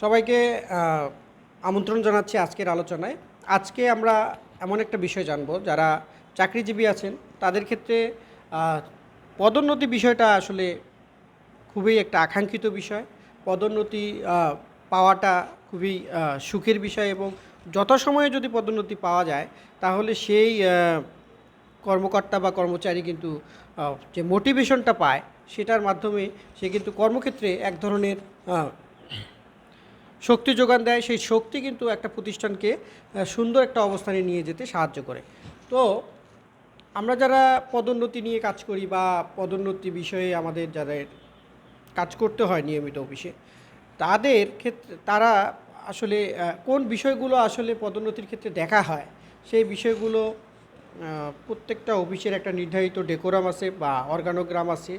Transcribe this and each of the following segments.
সবাইকে আমন্ত্রণ জানাচ্ছি আজকের আলোচনায়। আজকে আমরা এমন একটা বিষয় জানব, যারা চাকরিজীবী আছেন, তাদের ক্ষেত্রে পদোন্নতি বিষয়টা আসলে খুবই একটা আকাঙ্ক্ষিত বিষয়। পদোন্নতি পাওয়াটা খুবই সুখের বিষয় এবং যথাসময়ে যদি পদোন্নতি পাওয়া যায়, তাহলে সেই কর্মকর্তা বা কর্মচারী কিন্তু যে মোটিভেশনটা পায়, সেটার মাধ্যমে সে কিন্তু কর্মক্ষেত্রে এক ধরনের শক্তি যোগান দেয়, সেই শক্তি কিন্তু একটা প্রতিষ্ঠানকে সুন্দর একটা অবস্থানে নিয়ে যেতে সাহায্য করে। তো আমরা যারা পদোন্নতি নিয়ে কাজ করি বা পদোন্নতি বিষয়ে আমাদের যাদের কাজ করতে হয় নিয়মিত অফিসে, তাদের ক্ষেত্রে, তারা আসলে কোন বিষয়গুলো আসলে পদোন্নতির ক্ষেত্রে দেখা হয়, সেই বিষয়গুলো প্রত্যেকটা অফিসের একটা নির্ধারিত ডেকোরাম আছে বা অর্গানোগ্রাম আছে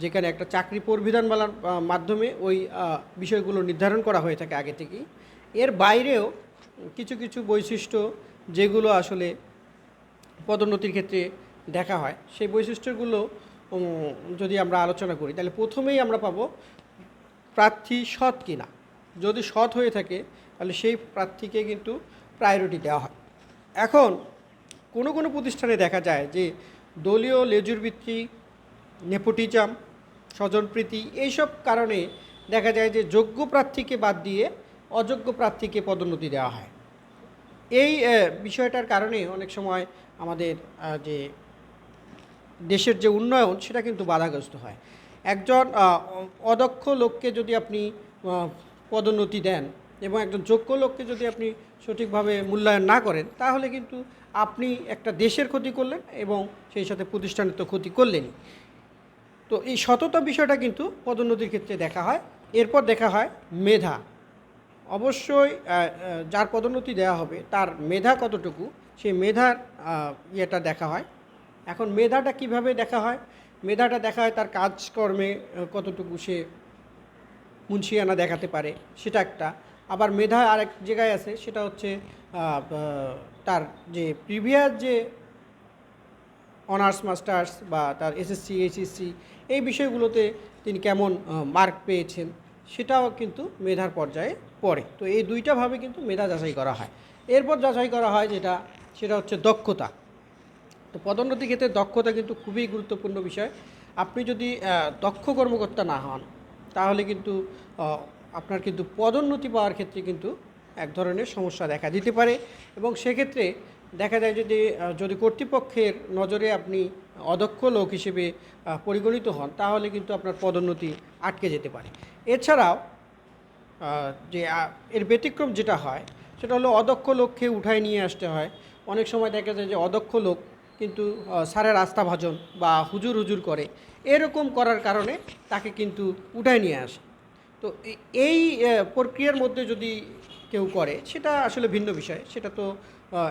যেখানে একটা চাকরি পরিবিধানমালার মাধ্যমে ওই বিষয়গুলো নির্ধারণ করা হয়ে থাকে আগে থেকেই। এর বাইরেও কিছু কিছু বৈশিষ্ট্য যেগুলো আসলে পদোন্নতির ক্ষেত্রে দেখা হয়, সেই বৈশিষ্ট্যগুলো যদি আমরা আলোচনা করি, তাহলে প্রথমেই আমরা পাবো প্রার্থী সৎ কিনা। যদি সৎ হয়ে থাকে, তাহলে সেই প্রার্থীকে কিন্তু প্রায়োরিটি দেওয়া হয়। এখন কোনো কোনো প্রতিষ্ঠানে দেখা যায় যে দলীয় লেজুর ভিত্তিক নেপোটিজম, স্বজনপ্রীতি এইসব কারণে দেখা যায় যে যোগ্য প্রার্থীকে বাদ দিয়ে অযোগ্য প্রার্থীকে পদোন্নতি দেওয়া হয়। এই বিষয়টার কারণে অনেক সময় আমাদের যে দেশের যে উন্নয়ন সেটা কিন্তু বাধাগ্রস্ত হয়। একজন অদক্ষ লোককে যদি আপনি পদোন্নতি দেন এবং একজন যোগ্য লোককে যদি আপনি সঠিকভাবে মূল্যায়ন না করেন, তাহলে কিন্তু আপনি একটা দেশের ক্ষতি করলেন এবং সেই সাথে প্রতিষ্ঠানের তো ক্ষতি করলেনই। তো এই সততা বিষয়টা কিন্তু পদোন্নতির ক্ষেত্রে দেখা হয়। এরপর দেখা হয় মেধা। অবশ্যই যার পদোন্নতি দেওয়া হবে, তার মেধা কতটুকু, সেই মেধার ইয়েটা দেখা হয়। এখন মেধাটা কীভাবে দেখা হয়? মেধাটা দেখা হয় তার কাজকর্মে কতটুকু সে মুন্সিয়ানা দেখাতে পারে, সেটা একটা। আবার মেধা আরেক জায়গায় আছে, সেটা হচ্ছে তার যে প্রিভিয়াস যে অনার্স, মাস্টার্স বা তার এসএসসি এইচএসসি এই বিষয়গুলোতে তিনি কেমন মার্ক পেয়েছেন সেটাও কিন্তু মেধার পর্যায়ে পড়ে। তো এই দুইটাভাবে কিন্তু মেধা যাচাই করা হয়। এরপর যাচাই করা হয় যেটা, সেটা হচ্ছে দক্ষতা। তো পদোন্নতি ক্ষেত্রে দক্ষতা কিন্তু খুবই গুরুত্বপূর্ণ বিষয়। আপনি যদি দক্ষ কর্মকর্তা না হন, তাহলে কিন্তু আপনার কিন্তু পদোন্নতি পাওয়ার ক্ষেত্রে কিন্তু এক ধরনের সমস্যা দেখা দিতে পারে এবং সেক্ষেত্রে দেখা যায় যদি যদি কর্তৃপক্ষের নজরে আপনি অদক্ষ লোক হিসেবে পরিগণিত হন, তাহলে কিন্তু আপনার পদোন্নতি আটকে যেতে পারে। এছাড়াও যে এর ব্যতিক্রম যেটা হয়, সেটা হলো অদক্ষ লোককে উঠায় নিয়ে আসতে হয়। অনেক সময় দেখা যায় যে, অদক্ষ লোক কিন্তু স্যারের আস্থা ভাজন বা হুজুর হুজুর করে। এরকম করার কারণে তাকে কিন্তু উঠায় নিয়ে আসে। তো এই প্রক্রিয়ার মধ্যে যদি কেউ করে, সেটা আসলে ভিন্ন বিষয়। সেটা তো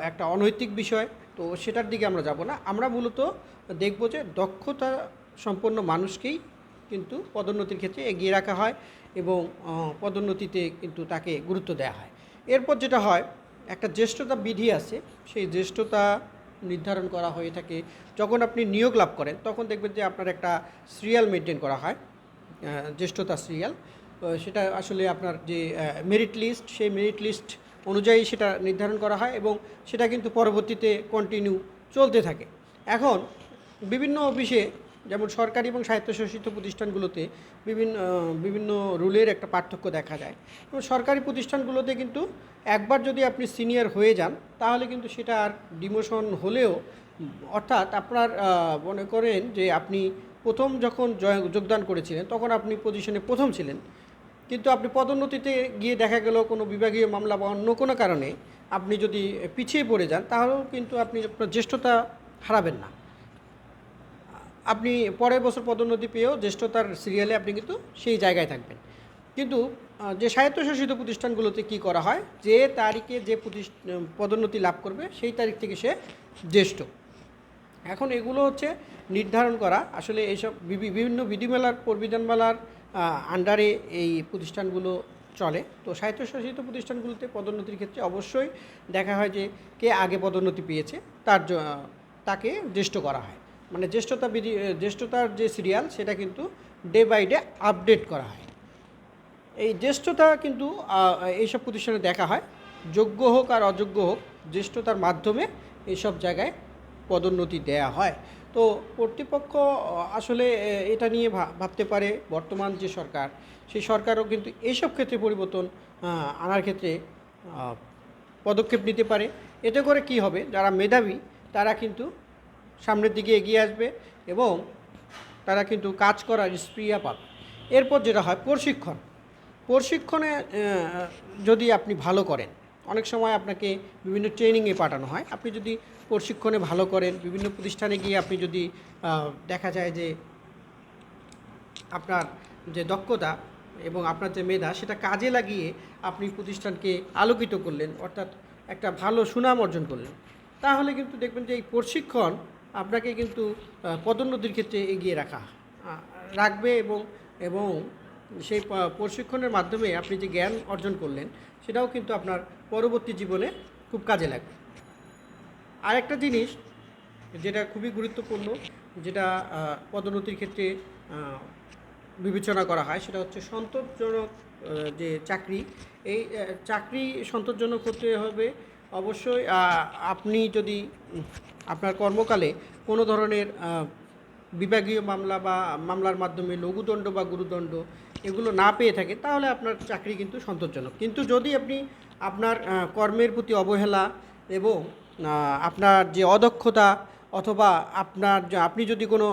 একটা অনৈতিক বিষয়, তো সেটার দিকে আমরা যাব না। আমরা মূলত দেখব যে দক্ষতা সম্পন্ন মানুষকেই কিন্তু পদোন্নতির ক্ষেত্রে এগিয়ে রাখা হয় এবং পদোন্নতিতে কিন্তু তাকে গুরুত্ব দেওয়া হয়। এরপর যেটা হয়, একটা জ্যেষ্ঠতা বিধি আছে, সেই জ্যেষ্ঠতা নির্ধারণ করা হয়ে থাকে। যখন আপনি নিয়োগ লাভ করেন, তখন দেখবেন যে আপনার একটা সিরিয়াল মেনটেন করা হয় জ্যেষ্ঠতা সিরিয়াল সেটা আসলে আপনার যে মেরিট লিস্ট সেই মেরিট লিস্ট অনুযায়ী সেটা নির্ধারণ করা হয় এবং সেটা কিন্তু পরবর্তীতে কন্টিনিউ চলতে থাকে। এখন বিভিন্ন অফিসে যেমন সরকারি এবং স্বায়ত্তশাসিত প্রতিষ্ঠানগুলোতে বিভিন্ন বিভিন্ন রুলের একটা পার্থক্য দেখা যায়। এবং সরকারি প্রতিষ্ঠানগুলোতে কিন্তু একবার যদি আপনি সিনিয়র হয়ে যান, তাহলে কিন্তু সেটা আর ডিমোশন হলেও অর্থাৎ আপনার মনে করেন যে আপনি প্রথম যখন যোগদান করেছিলেন, তখন আপনি পজিশনে প্রথম ছিলেন। কিন্তু আপনি পদোন্নতিতে গিয়ে দেখা গেল কোনো বিভাগীয় মামলা বা অন্য কোনো কারণে আপনি যদি পিছিয়ে পড়ে যান, তাহলেও কিন্তু আপনি আপনার জ্যেষ্ঠতা হারাবেন না। আপনি পরের বছর পদোন্নতি পেয়েও জ্যেষ্ঠতার সিরিয়ালে আপনি কিন্তু সেই জায়গায় থাকবেন। কিন্তু যে স্বায়ত্তশাসিত প্রতিষ্ঠানগুলোতে কি করা হয়, যে তারিখে যে পদোন্নতি লাভ করবে, সেই তারিখ থেকে সে জ্যেষ্ঠ। এখন এগুলো হচ্ছে নির্ধারণ করা। আসলে এইসব বিভি- বিভিন্ন বিধিমেলার, পরিবিধানমালার আন্ডারে এই প্রতিষ্ঠানগুলো চলে। তো স্বায়ত্তশাসিত প্রতিষ্ঠানগুলোতে পদোন্নতির ক্ষেত্রে অবশ্যই দেখা হয় যে কে আগে পদোন্নতি পেয়েছে, তার তাকে জ্যেষ্ঠ করা হয়। মানে জ্যেষ্ঠতা বিধি, জ্যেষ্ঠতার যে সিরিয়াল সেটা কিন্তু ডে বাই ডে আপডেট করা হয়। এই জ্যেষ্ঠতা কিন্তু এইসব প্রতিষ্ঠানে দেখা হয়। যোগ্য হোক আর অযোগ্য হোক, জ্যেষ্ঠতার মাধ্যমে এইসব জায়গায় পদোন্নতি দেয়া হয়। তো কর্তৃপক্ষ আসলে এটা নিয়ে ভাবতে পারে বর্তমান যে সরকার, সেই সরকারও কিন্তু এইসব ক্ষেত্রে পরিবর্তন আনার ক্ষেত্রে পদক্ষেপ নিতে পারে। এতে করে কি হবে, যারা মেধাবী, তারা কিন্তু সামনের দিকে এগিয়ে আসবে এবং তারা কিন্তু কাজ করার স্প্রিয়া পাবে। এরপর যেটা হয়, প্রশিক্ষণ। প্রশিক্ষণে যদি আপনি ভালো করেন, অনেক সময় আপনাকে বিভিন্ন ট্রেনিংয়ে পাঠানো হয়। আপনি যদি প্রশিক্ষণে ভালো করেন। বিভিন্ন প্রতিষ্ঠানে গিয়ে আপনি যদি দেখা যায় যে আপনার যে দক্ষতা এবং আপনার যে মেধা সেটা কাজে লাগিয়ে আপনি প্রতিষ্ঠানকে আলোকিত করলেন, অর্থাৎ একটা ভালো সুনাম অর্জন করলেন। তাহলে কিন্তু দেখবেন যে এই প্রশিক্ষণ আপনাকে কিন্তু পদোন্নতির ক্ষেত্রে এগিয়ে রাখা রাখবে এবং এবং সেই প্রশিক্ষণের মাধ্যমে আপনি যে জ্ঞান অর্জন করলেন সেটাও কিন্তু আপনার পরবর্তী জীবনে খুব কাজে লাগবে। আরেকটা জিনিস যেটা খুবই গুরুত্বপূর্ণ, যেটা পদোন্নতির ক্ষেত্রে বিবেচনা করা হয়, সেটা হচ্ছে সন্তোষজনক যে চাকরি, এই চাকরি সন্তোষজনক হতে হবে অবশ্যই আপনি যদি, আপনার কর্মকালে কোনো ধরনের বিভাগীয় মামলা বা মামলার মাধ্যমে লঘুদণ্ড বা গুরুদণ্ড এগুলো না পেয়ে থাকে, তাহলে আপনার চাকরি কিন্তু সন্তোষজনক। কিন্তু যদি আপনি আপনার কর্মের প্রতি অবহেলা এবং আপনার যে অদক্ষতা অথবা আপনার আপনি যদি কোনো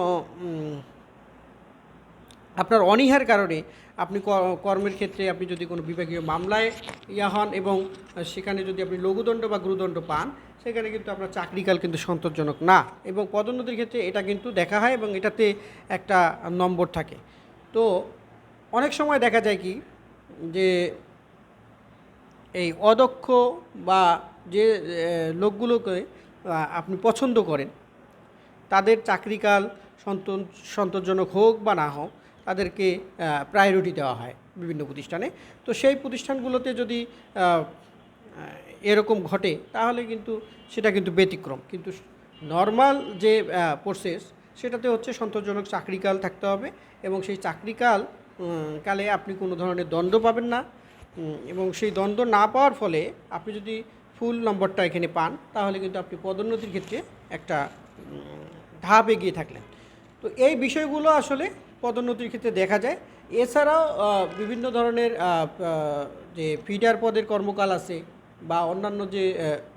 আপনার অনীহার কারণে আপনি কর্মের ক্ষেত্রে আপনি যদি কোনো বিভাগীয় মামলায় ইয়া হন এবং সেখানে যদি আপনি লঘুদণ্ড বা গুরুদণ্ড পান, সেখানে কিন্তু আপনার চাকরিকাল কিন্তু সন্তোষজনক না। এবং পদোন্নতির ক্ষেত্রে এটা কিন্তু দেখা হয় এবং এটাতে একটা নম্বর থাকে। তো অনেক সময় দেখা যায় কি যে এই অদক্ষ বা যে লোকগুলোকে আপনি পছন্দ করেন, তাদের চাকরিকাল সন্তোষ, সন্তোষজনক হোক বা না হোক, তাদেরকে প্রায়োরিটি দেওয়া হয় বিভিন্ন প্রতিষ্ঠানে। তো সেই প্রতিষ্ঠানগুলোতে যদি এরকম ঘটে, তাহলে কিন্তু সেটা কিন্তু ব্যতিক্রম। কিন্তু নর্মাল যে প্রসেস সেটাতে হচ্ছে সন্তোষজনক চাকরিকাল থাকতে হবে এবং সেই চাকরিকাল কালে আপনি কোনো ধরনের দণ্ড পাবেন না। এবং সেই দ্বন্দ্ব না পাওয়ার ফলে আপনি যদি ফুল নম্বরটা এখানে পান, তাহলে কিন্তু আপনি পদোন্নতির ক্ষেত্রে একটা ধাপ এগিয়ে থাকলেন। তো এই বিষয়গুলো আসলে পদোন্নতির ক্ষেত্রে দেখা যায়। এছাড়াও বিভিন্ন ধরনের যে ফিডার পদের কর্মকাল আছে বা অন্যান্য যে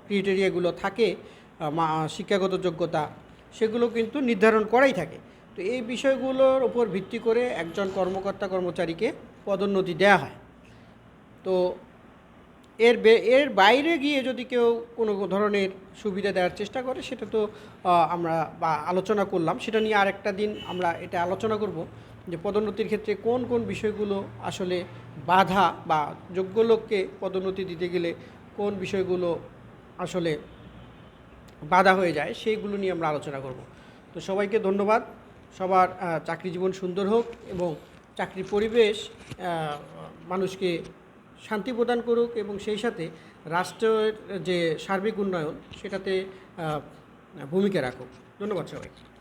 ক্রিটেরিয়াগুলো থাকে শিক্ষাগত যোগ্যতা, সেগুলো কিন্তু নির্ধারণ করাই থাকে। তো এই বিষয়গুলোর উপর ভিত্তি করে একজন কর্মকর্তা কর্মচারীকে পদোন্নতি দেওয়া হয়। তো এর এর বাইরে গিয়ে যদি কেউ কোনো ধরনের সুবিধা দেওয়ার চেষ্টা করে, সেটা তো আমরা বা, আলোচনা করলাম। সেটা নিয়ে আরেকটা দিন আমরা এটা আলোচনা করব যে পদোন্নতির ক্ষেত্রে কোন কোন বিষয়গুলো আসলে বাধা বা যোগ্য লোককে পদোন্নতি দিতে গেলে কোন বিষয়গুলো আসলে বাধা হয়ে যায়, সেইগুলো নিয়ে আমরা আলোচনা করব। তো সবাইকে ধন্যবাদ। সবার চাকরি জীবন সুন্দর হোক এবং চাকরির পরিবেশ মানুষকে শান্তি প্রদান করুক এবং সেই সাথে রাষ্ট্রের যে সার্বিক উন্নয়ন, সেটাতে ভূমিকা রাখুক। ধন্যবাদ সবাইকে।